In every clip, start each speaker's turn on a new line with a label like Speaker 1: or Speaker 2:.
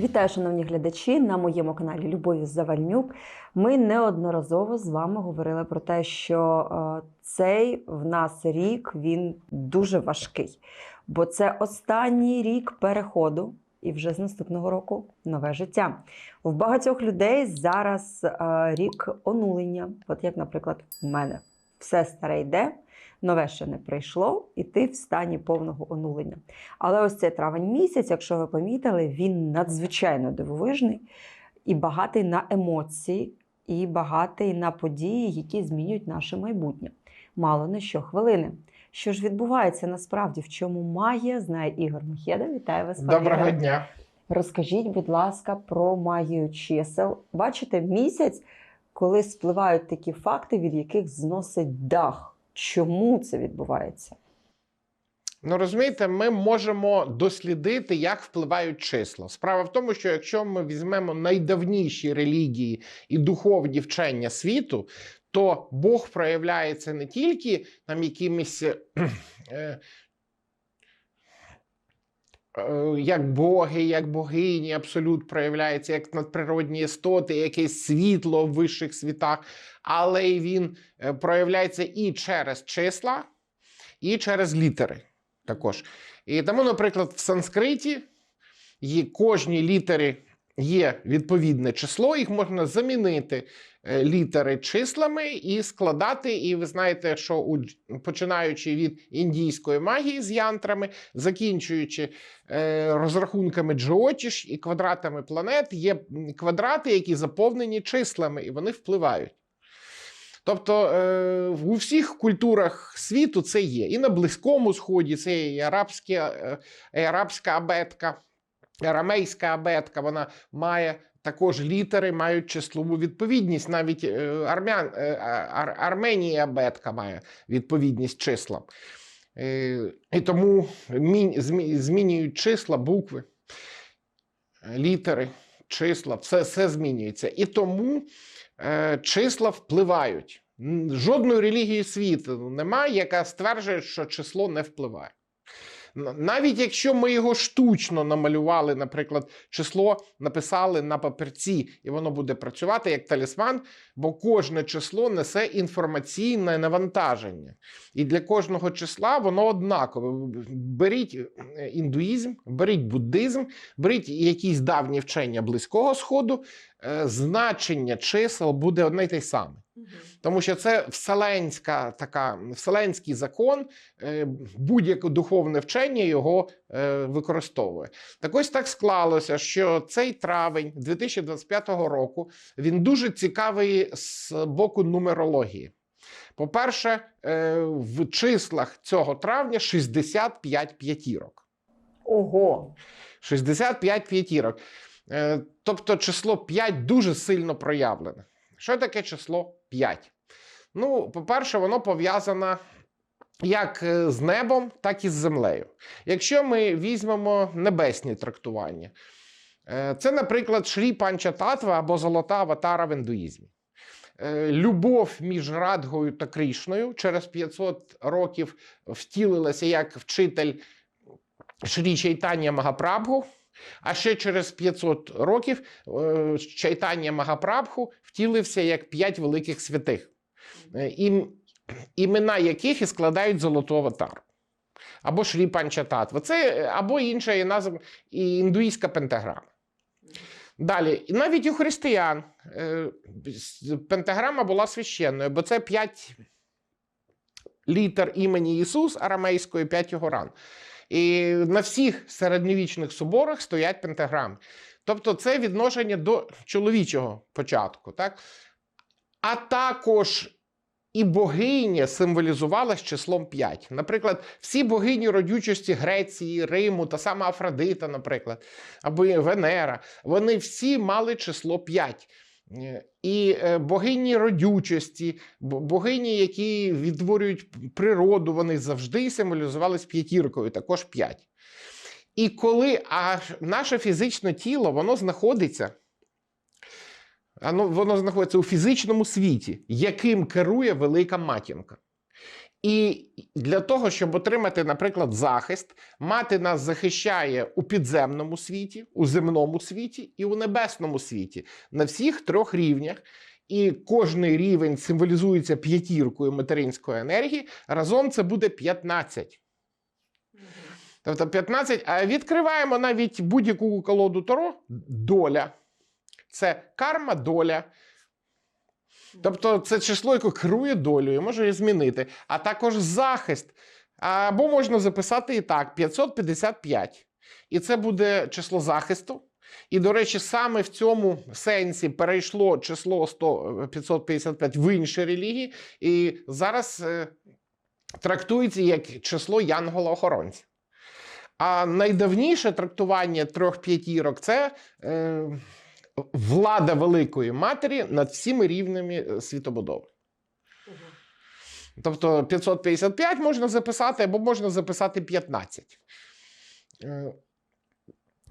Speaker 1: Вітаю, шановні глядачі, на моєму каналі Любові Завальнюк. Ми неодноразово з вами говорили про те, що е, цей в нас рік він дуже важкий, бо це останній рік переходу, і вже з наступного року нове життя. В багатьох людей зараз е, рік онулення. От як, наприклад, в мене все старе йде. Нове ще не прийшло, і ти в стані повного онулення. Але ось цей травень місяць, якщо ви помітили, він надзвичайно дивовижний і багатий на емоції, і багатий на події, які змінюють наше майбутнє. Мало не що хвилини. Що ж відбувається насправді, в чому магія, знає Ігор Мохєда. Вітаю вас.
Speaker 2: Доброго
Speaker 1: Ігоре.
Speaker 2: дня.
Speaker 1: Розкажіть, будь ласка, про магію чисел. Бачите, місяць, коли спливають такі факти, від яких зносить дах. Чому це відбувається?
Speaker 2: Ну розумієте, ми можемо дослідити, як впливають числа. Справа в тому, що якщо ми візьмемо найдавніші релігії і духовні вчення світу, то Бог проявляється не тільки там якимись. е, е, Як боги, як богині, абсолют проявляється, як надприродні істоти, якесь світло в вищих світах, але він е, проявляється і через числа, і через літери також. І тому, наприклад, в санскриті є кожній літері є відповідне число, їх можна замінити е, літери числами і складати. І ви знаєте, що у, починаючи від індійської магії з янтрами, закінчуючи е, розрахунками джоотіш і квадратами планет, є квадрати, які заповнені числами, і вони впливають. Тобто е, у всіх культурах світу це є. І на Близькому Сході це і арабські, е, і арабська абетка, арамейська абетка, вона має також літери, мають числову відповідність. Навіть е, армян, ар, Арменія абетка має відповідність числам. І тому змінюють числа, букви, літери, числа, все, все змінюється. І тому числа впливають. Жодної релігії світу немає, яка стверджує, що число не впливає. Навіть якщо ми його штучно намалювали, наприклад, число написали на папірці, і воно буде працювати як талісман, бо кожне число несе інформаційне навантаження. І для кожного числа воно однакове. Беріть е, індуїзм, беріть буддизм, беріть якісь давні вчення Близького Сходу, е, значення чисел буде одне й те саме. Тому що це вселенська така, вселенський закон, е, будь-яке духовне вчення його е, використовує. Так ось так склалося, що цей травень 2025 року він дуже цікавий з боку нумерології. По-перше, е, в числах цього травня 65 п'ятірок.
Speaker 1: Ого!
Speaker 2: 65 п'ятірок. Тобто число 5 дуже сильно проявлене. Що таке число 5? Ну, по-перше, воно пов'язане як е, з небом, так і з землею. Якщо ми візьмемо небесні трактування, е, це, наприклад, Шрі Панчататва або золота аватара в індуїзмі. Е, Любов між Радгою та Крішною через 500 років втілилася як вчитель Шрі Чайтання Магапрабху. А ще через 500 років е, Чайтання Магапрабху втілився як п'ять великих святих, е, ім- імена яких і складають золоту аватару. Або Шрі Панчататва. Це е, або інша є назва і індуїзька пентаграма. Далі, навіть у християн пентаграма була священною, бо це п'ять літер імені Ісус арамейської, п'ять його ран. І на всіх середньовічних соборах стоять пентаграми. Тобто це відношення до чоловічого початку. Так? А також і богиня символізувалась числом 5. Наприклад, всі богині родючості Греції, Риму, та сама Афродита, наприклад, або Венера, вони всі мали число 5. І е, богині родючості, богині, які відтворюють природу, вони завжди символізувались п'ятіркою, також п'ять. І коли а наше фізичне тіло воно знаходиться, воно, воно знаходиться у фізичному світі, яким керує велика матінка. І для того, щоб отримати, наприклад, захист, мати нас захищає у підземному світі, у земному світі і у небесному світі на всіх трьох рівнях. І кожний рівень символізується п'ятіркою материнської енергії. Разом це буде 15. Тобто 15, а відкриваємо навіть будь-яку колоду Таро доля. Це карма, доля. Тобто це число, яке керує долею, може її змінити. А також захист. Або можна записати і так: 555. І це буде число захисту. І, до речі, саме в цьому сенсі перейшло число 100, 555 в інші релігії, і зараз е, трактується як число Янгола-охоронця. А найдавніше трактування трьох п'ятірок це е, влада Великої Матері над всіми рівнями е, світобудови. Тобто 555 можна записати, або можна записати 15.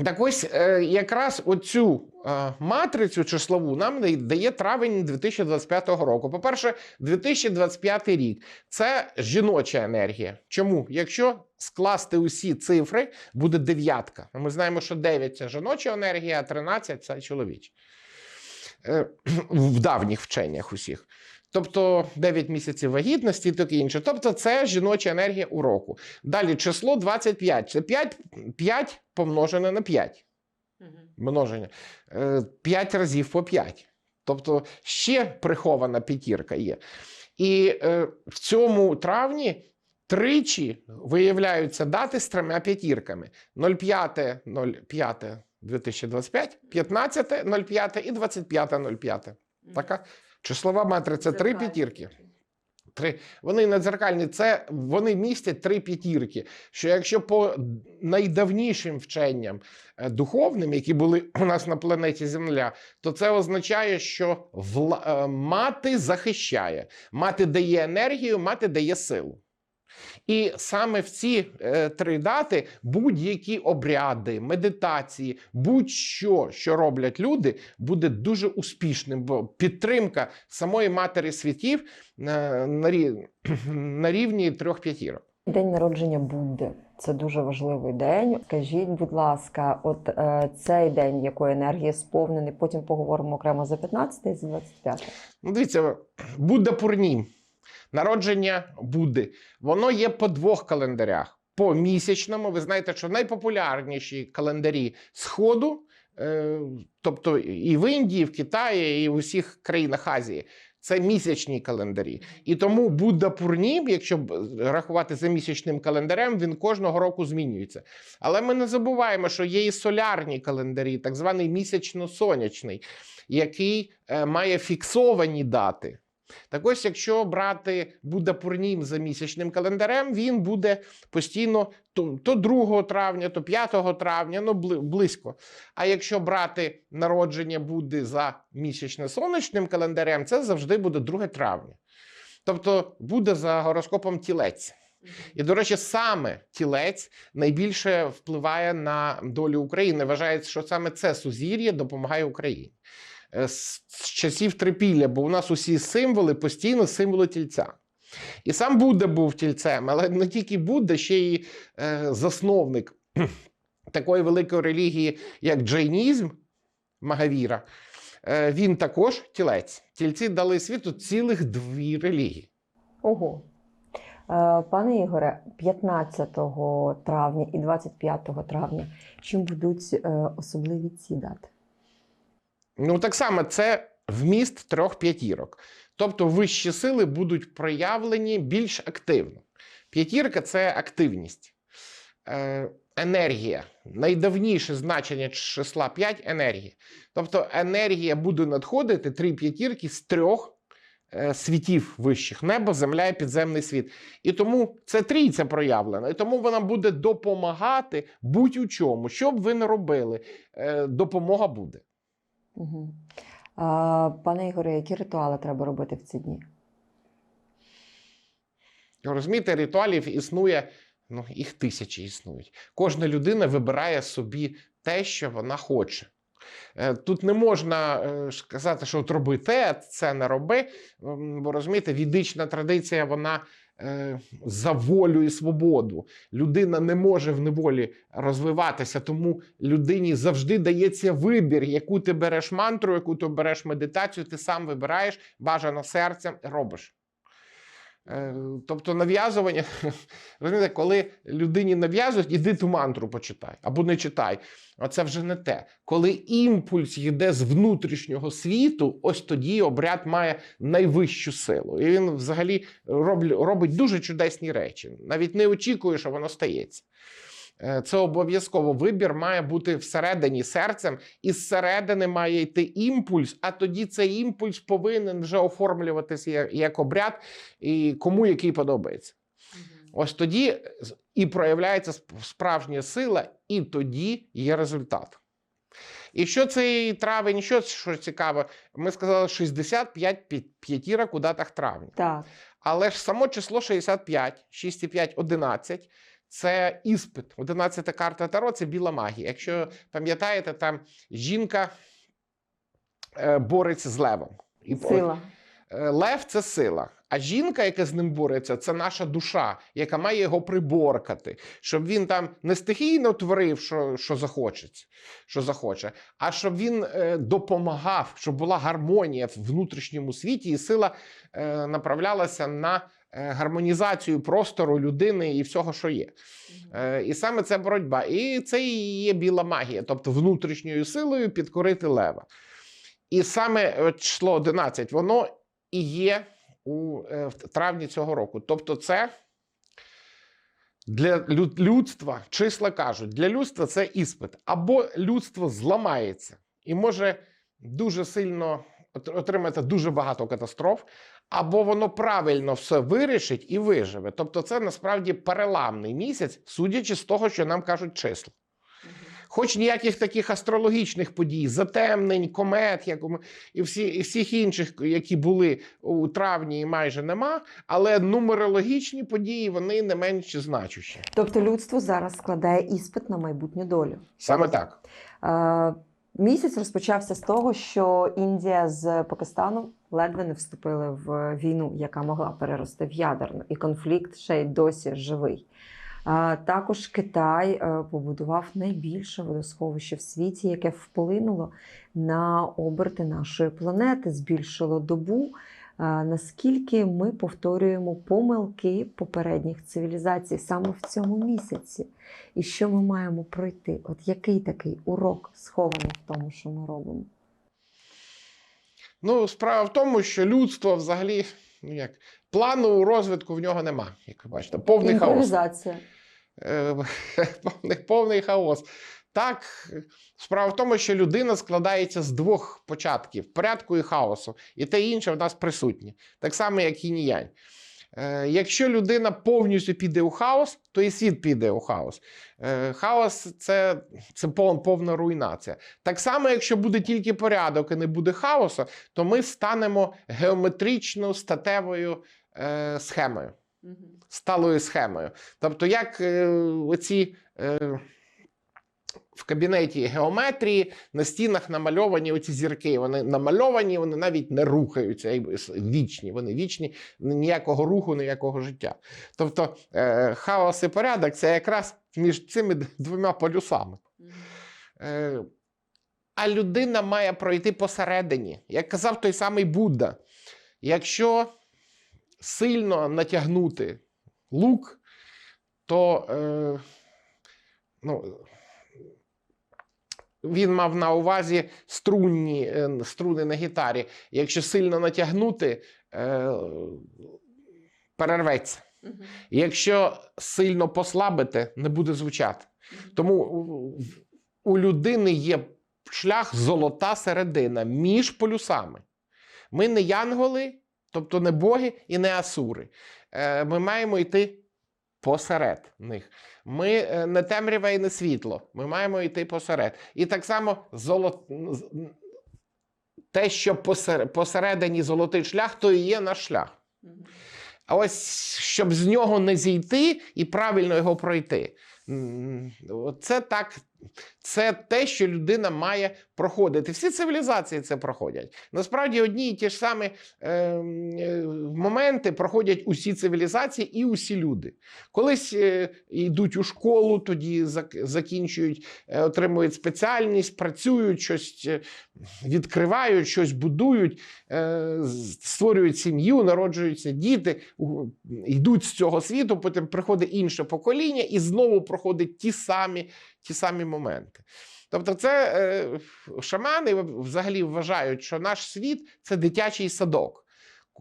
Speaker 2: Так ось е, якраз оцю е, матрицю числову нам дає- травень 2025 року. По-перше, 2025 рік це жіноча енергія. Чому? Якщо скласти усі цифри, буде дев'ятка. Ми знаємо, що 9 це жіноча енергія, а 13 це чоловіча. Е, В давніх вченнях усіх. Тобто 9 місяців вагітності і таке інше. Тобто це жіноча енергія у року. Далі число 25. Це 5, 5 помножене на 5. Множення. 5 разів по 5. Тобто ще прихована п'ятірка є. І е, в цьому травні тричі виявляються дати з трьома п'ятірками: 05, 05 2025, 15, 05 і 25, 05. Така числова матриця три п'ятірки. Три. Вони надзеркальні, це вони містять три п'ятірки. Що якщо по найдавнішим вченням е, духовним, які були у нас на планеті Земля, то це означає, що вла... е, мати захищає, мати дає енергію, мати дає силу. І саме в ці е, три дати будь-які обряди, медитації, будь-що, що роблять люди, буде дуже успішним, бо підтримка самої матері світів на, на, рі- на рівні трьох п'ятірок.
Speaker 1: День народження Будди. Це дуже важливий день. Скажіть, будь ласка, от е, цей день якої енергії сповнений, потім поговоримо окремо за 15 і за 25.
Speaker 2: Ну, дивіться, Будда Пурнім, народження Будди, воно є по двох календарях. По місячному, ви знаєте, що найпопулярніші календарі Сходу, е, тобто і в Індії, і в Китаї, і в усіх країнах Азії. Це місячні календарі. І тому Будда Пурнім, якщо б рахувати за місячним календарем, він кожного року змінюється. Але ми не забуваємо, що є і солярні календарі, так званий місячно-сонячний, який е, має фіксовані дати. Так ось, якщо брати Будда Пурнім за місячним календарем, він буде постійно то, то 2 травня, то 5 травня, ну близько. А якщо брати народження Будди за місячно-сонячним календарем, це завжди буде 2 травня. Тобто буде за гороскопом тілець. І, до речі, саме тілець найбільше впливає на долю України. Вважається, що саме це сузір'я допомагає Україні. Е, З часів трипілля, бо у нас усі символи постійно символи тільця. І сам Будда був тільцем, але не тільки Будда, ще й е, засновник такої великої релігії, як джайнізм Магавіра. Е, він також тілець. Тільці дали світу цілих дві релігії.
Speaker 1: Ого. Пане Ігоре, 15 травня і 25 травня, чим будуть особливі ці дати?
Speaker 2: Ну, так само, це вміст трьох п'ятірок. Тобто вищі сили будуть проявлені більш активно. П'ятірка це активність, е, енергія. Найдавніше значення числа 5 енергія. Тобто енергія буде надходити три п'ятірки з трьох е, світів вищих: небо, земля і підземний світ. І тому це трійця проявлена. І тому вона буде допомагати будь-у чому. Що б ви не робили, е, допомога буде.
Speaker 1: Угу. А, пане Ігоре, які ритуали треба робити в ці дні?
Speaker 2: Розумієте, ритуалів існує, ну, їх тисячі існують. Кожна людина вибирає собі те, що вона хоче. Е, Тут не можна е, сказати, що от роби те, це не роби. Бо розумієте, відична традиція вона е, за волю і свободу. Людина не може в неволі розвиватися, тому людині завжди дається вибір, яку ти береш мантру, яку ти береш медитацію, ти сам вибираєш, бажано серцем робиш. Е, Тобто нав'язування, розумієте, коли людині нав'язують, іди ту мантру почитай або не читай. А це вже не те. Коли імпульс йде з внутрішнього світу, ось тоді обряд має найвищу силу. І він взагалі робить дуже чудесні речі. Навіть не очікує, що воно стається. Е, Це обов'язково вибір має бути всередині серцем, і зсередини має йти імпульс, а тоді цей імпульс повинен вже оформлюватися як, як обряд, і кому який подобається. Ось тоді і проявляється справжня сила, і тоді є результат. І що цей травень, що, що цікаво, ми сказали 65 п'ятірок у датах травня.
Speaker 1: Так.
Speaker 2: Але ж само число 65, 6,5, 11 це іспит. 11 карта Таро це біла магія. Якщо пам'ятаєте, там жінка е, бореться з левом. І
Speaker 1: Сила.
Speaker 2: Е, Лев це сила. А жінка, яка з ним бореться, це наша душа, яка має його приборкати, щоб він там не стихійно творив, що, що захочеться, що захоче, а щоб він е, допомагав, щоб була гармонія в внутрішньому світі, і сила е, направлялася на гармонізацію простору людини і всього, що є. Е, і саме це боротьба. І це і є біла магія, тобто внутрішньою силою підкорити лева. І саме е, число 11, воно і є у е, в травні цього року. Тобто, це для людства, числа кажуть, для людства це іспит. Або людство зламається і може дуже сильно отримати дуже багато катастроф, або воно правильно все вирішить і виживе. Тобто, це насправді переламний місяць, судячи з того, що нам кажуть числа. Хоч ніяких таких астрологічних подій, затемнень, комет, як у і, всі, і всіх інших, які були у травні, майже нема. Але нумерологічні події вони не менш значущі.
Speaker 1: Тобто людство зараз складає іспит на майбутню долю.
Speaker 2: Саме так.
Speaker 1: Е, Місяць розпочався з того, що Індія з Пакистаном ледве не вступили в війну, яка могла перерости в ядерну, і конфлікт ще й досі живий. Також Китай е, побудував найбільше водосховище в світі, яке вплинуло на оберти нашої планети, збільшило добу. Е, Наскільки ми повторюємо помилки попередніх цивілізацій саме в цьому місяці? І що ми маємо пройти? От який такий урок схований в тому, що ми робимо?
Speaker 2: Ну, справа в тому, що людство взагалі, ну як, плану розвитку в нього нема, як ви бачите, повний хаос. Е, повний, повний хаос. Так, справа в тому, що людина складається з двох початків: порядку і хаосу. І те інше в нас присутнє. Так само, як і ніянь. Е, Якщо людина повністю піде у хаос, то і світ піде у хаос. Е, Хаос це, це повна руйнація. Так само, якщо буде тільки порядок і не буде хаосу, то ми станемо геометрично статевою е, схемою сталою схемою. Тобто, як е, оці е, в кабінеті геометрії на стінах намальовані оці зірки. Вони намальовані, вони навіть не рухаються, вічні. Вони вічні, ніякого руху, ніякого життя. Тобто е, хаос і порядок це якраз між цими двома полюсами. Е, а людина має пройти посередині. Як казав той самий Будда, якщо сильно натягнути лук, то е, ну, він мав на увазі струнні, е, струни на гітарі. Якщо сильно натягнути, е, перерветься. Якщо сильно послабити, не буде звучати. Тому у- людини є шлях золота середина між полюсами. Ми не янголи, тобто не боги і не асури. Е, Ми маємо йти посеред них. Ми е, не темряве і не світло. Ми маємо йти посеред. І так само золот... те, що посередині золотий шлях, то і є наш шлях. А ось щоб з нього не зійти і правильно його пройти, це так. Це те, що людина має проходити. Всі цивілізації це проходять. Насправді, одні і ті ж самі е, е, моменти проходять усі цивілізації і усі люди. Колись е, йдуть у школу, тоді закінчують, е, отримують спеціальність, працюють, щось е, відкривають, щось будують, е, створюють сім'ю, народжуються діти, йдуть з цього світу, потім приходить інше покоління і знову проходить ті самі, ті самі моменти. Тобто, це е, шамани взагалі вважають, що наш світ це дитячий садок.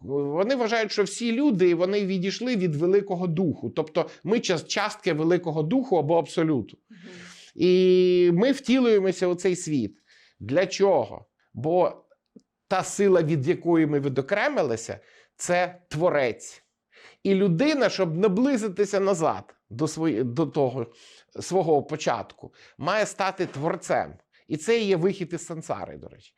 Speaker 2: Вони вважають, що всі люди вони відійшли від Великого Духу. Тобто ми частки Великого Духу або абсолюту. І ми втілюємося у цей світ. Для чого? Бо та сила, від якої ми відокремилися, це творець. І людина, щоб наблизитися назад до, свої, до того свого початку, має стати творцем. І це є вихід із сансари, до речі.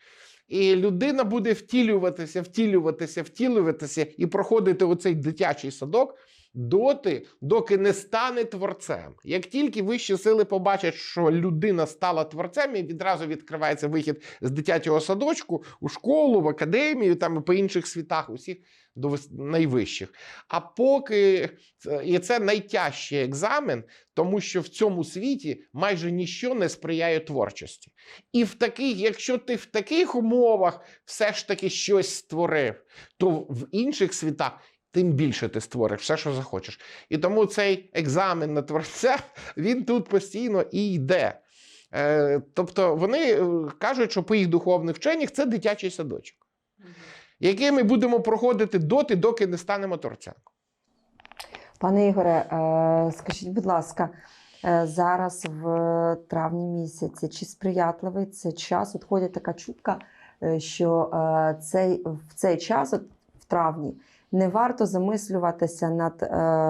Speaker 2: І людина буде втілюватися, втілюватися, втілюватися і проходити оцей дитячий садок доти, доки не стане творцем. Як тільки вищі сили побачать, що людина стала творцем, і відразу відкривається вихід з дитячого садочку у школу, в академію, там по інших світах, усіх до найвищих. А поки і це найтяжчий екзамен, тому що в цьому світі майже ніщо не сприяє творчості. І в таких, якщо ти в таких умовах все ж таки щось створив, то в інших світах тим більше ти створиш все, що захочеш. І тому цей екзамен на творця він тут постійно і йде. Е, тобто вони е, кажуть, що по їх духовних вченнях це дитячий садочок, який ми будемо проходити доти, доки не станемо творцем.
Speaker 1: Пане Ігоре, е, скажіть, будь ласка, зараз в травні місяці, чи сприятливий це час? От ходить така чутка, що цей, в цей час, от травні, не варто замислюватися над е,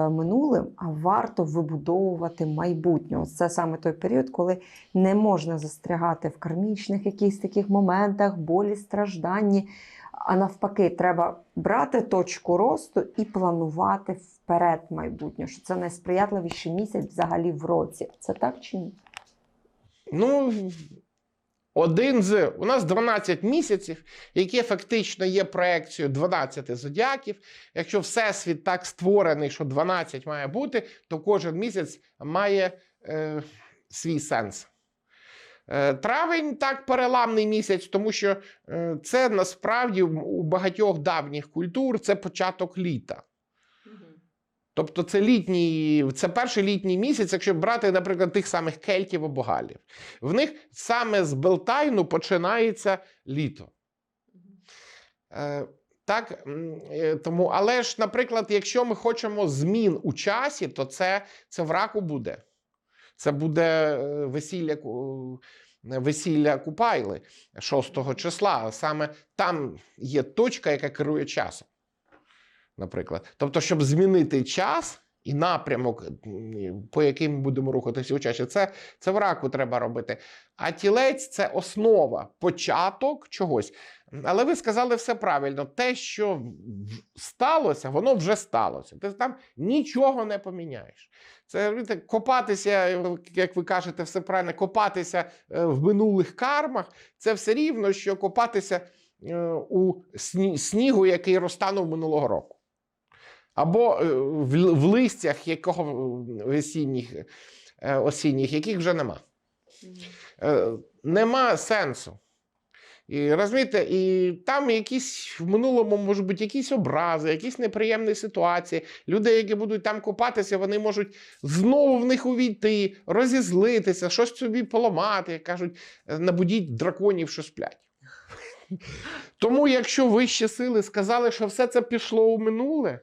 Speaker 1: минулим, а варто вибудовувати майбутнє. Це саме той період, коли не можна застрягати в кармічних якихось таких моментах, болі, стражданні. А навпаки, треба брати точку росту і планувати вперед майбутнє, що це найсприятливіший місяць взагалі в році. Це так чи ні?
Speaker 2: Ну, один з у нас 12 місяців, які фактично є проекцією 12 зодіаків. Якщо всесвіт так створений, що 12 має бути, то кожен місяць має е, свій сенс. Е, Травень так переламний місяць, тому що е, це насправді у багатьох давніх культур це початок літа. Тобто це літній, це перший літній місяць, якщо брати, наприклад, тих самих кельтів або галів. В них саме з Белтайну починається літо. Е, так, е, тому, але ж, наприклад, якщо ми хочемо змін у часі, то це, це в раку буде. Це буде е, весілля, е, весілля Купайли 6 числа. Саме там є точка, яка керує часом наприклад. Тобто, щоб змінити час і напрямок, по яким будемо рухатися у часі, це, це в раку треба робити. А тілець це основа, початок чогось. Але ви сказали все правильно. Те, що сталося, воно вже сталося. Ти там нічого не поміняєш. Це копатися, як ви кажете, все правильно, копатися е, в минулих кармах, це все рівно, що копатися е, у сні- снігу, який розтанув минулого року. Або е, в, листях якого е, весінніх, е, осінніх, яких вже нема. Нема сенсу. І розумієте, і там якісь в минулому можуть бути якісь образи, якісь неприємні ситуації. Люди, які будуть там купатися, вони можуть знову в них увійти, розізлитися, щось собі поламати, як кажуть, набудіть драконів, що сплять. Тому, якщо вищі сили сказали, що все це пішло у минуле,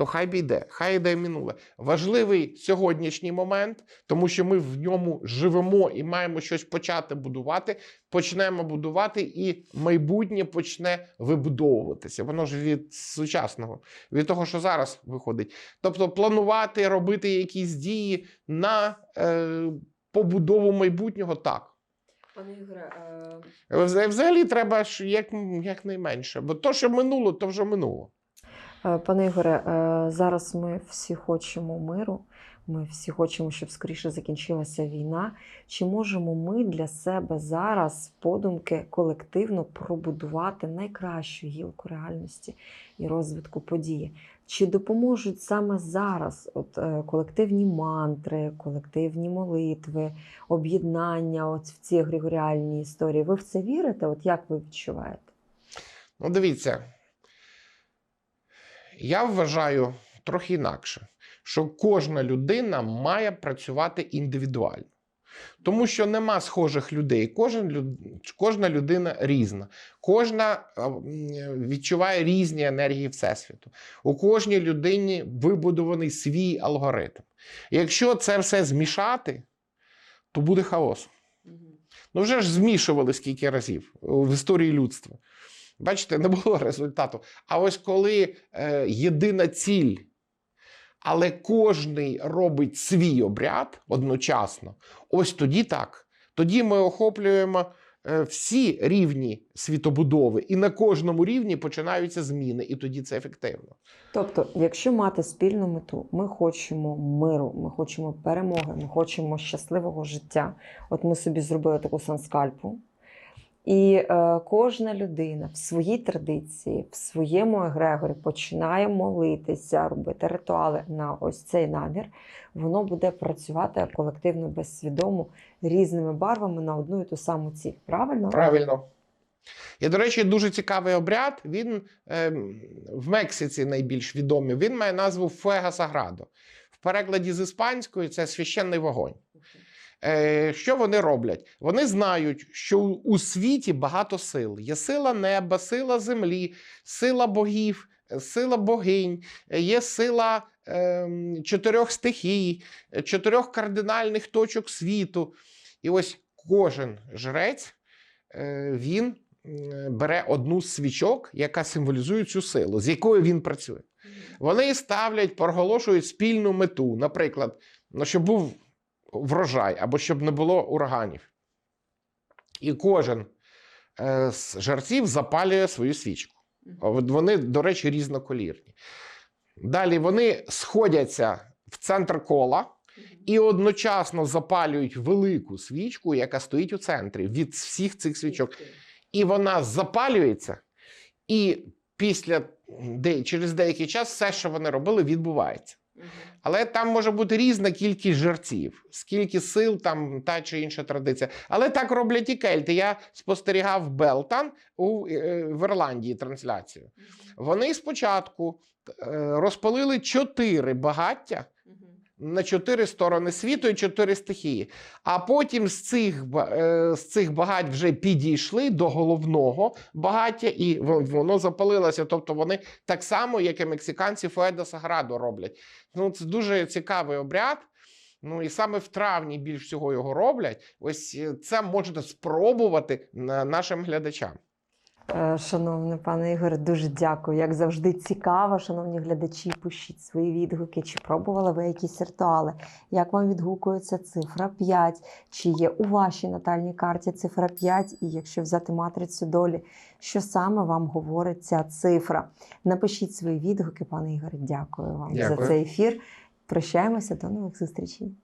Speaker 2: то хай би йде, хай йде минуле. Важливий сьогоднішній момент, тому що ми в ньому живемо і маємо щось почати будувати. Почнемо будувати, і майбутнє почне вибудовуватися. Воно ж від сучасного, від того, що зараз виходить. Тобто, планувати, робити якісь дії на е, побудову майбутнього так.
Speaker 1: Пане Ігоре,
Speaker 2: Вза- Взагалі треба ж як, якнайменше, бо то, що минуло, то вже минуло.
Speaker 1: Е, Пане Ігоре, е, зараз ми всі хочемо миру. Ми всі хочемо, щоб скоріше закінчилася війна. Чи можемо ми для себе зараз подумки колективно пробудувати найкращу гілку реальності і розвитку події? Чи допоможуть саме зараз от, е, колективні мантри, колективні молитви, об'єднання от в цій егрегоріальній історії? Ви в це вірите? От як ви відчуваєте?
Speaker 2: Ну, дивіться, я вважаю трохи інакше, що кожна людина має працювати індивідуально. Тому що нема схожих людей. Кожен, кожна людина різна. Кожна відчуває різні енергії Всесвіту. У кожній людині вибудований свій алгоритм. Якщо це все змішати, то буде хаос. Ну вже ж змішували скільки разів в історії людства. Бачите, не було результату. А ось коли е, єдина ціль, але кожний робить свій обряд одночасно, ось тоді так. Тоді ми охоплюємо е, всі рівні світобудови, і на кожному рівні починаються зміни, і тоді це ефективно.
Speaker 1: Тобто, якщо мати спільну мету, ми хочемо миру, ми хочемо перемоги, ми хочемо щасливого життя. От ми собі зробили таку санскальпу. І е, кожна людина в своїй традиції, в своєму егрегорі починає молитися, робити ритуали на ось цей намір. Воно буде працювати колективно безсвідомо різними барвами на одну і ту саму ціль. Правильно?
Speaker 2: Правильно. І, до речі, дуже цікавий обряд. Він ем, в Мексиці найбільш відомий. Він має назву Фуега Саградо. В перекладі з іспанської це священний вогонь. Е, що вони роблять? Вони знають, що у- світі багато сил. Є сила неба, сила землі, сила богів, е, сила богинь, е, є сила ем, чотирьох стихій, чотирьох кардинальних точок світу. І ось кожен жрець е, він бере одну з свічок, яка символізує цю силу, з якою він працює. Вони ставлять, проголошують спільну мету, наприклад, ну, щоб був врожай або щоб не було ураганів. І кожен е, з жерців запалює свою свічку. Вони, до речі, різноколірні. Далі вони сходяться в центр кола і одночасно запалюють велику свічку, яка стоїть у центрі від всіх цих свічок. І вона запалюється, і після через деякий час все, що вони робили, відбувається. Але там може бути різна кількість жерців, скільки сил там та чи інша традиція. Але так роблять і кельти. Я спостерігав Белтан у е, в Ірландії трансляцію. Вони спочатку е, розпалили чотири багаття на чотири сторони світу і чотири стихії. А потім з цих, е, з цих багать вже підійшли до головного багаття, і воно запалилося. Тобто вони так само, як і мексиканці Фуеда Саградо роблять. Ну, це дуже цікавий обряд. Ну і саме в травні більш всього його роблять. Ось е, це можете спробувати нашим глядачам.
Speaker 1: Е, Шановний пане Ігоре, дуже дякую. Як завжди, цікаво, шановні глядачі, пишіть свої відгуки. Чи пробували ви якісь ритуали? Як вам відгукується цифра 5? Чи є у вашій натальній карті цифра 5? І якщо взяти матрицю долі, що саме вам говорить ця цифра? Напишіть свої відгуки, пане Ігоре. Дякую вам за цей ефір. Прощаємося до нових зустрічей.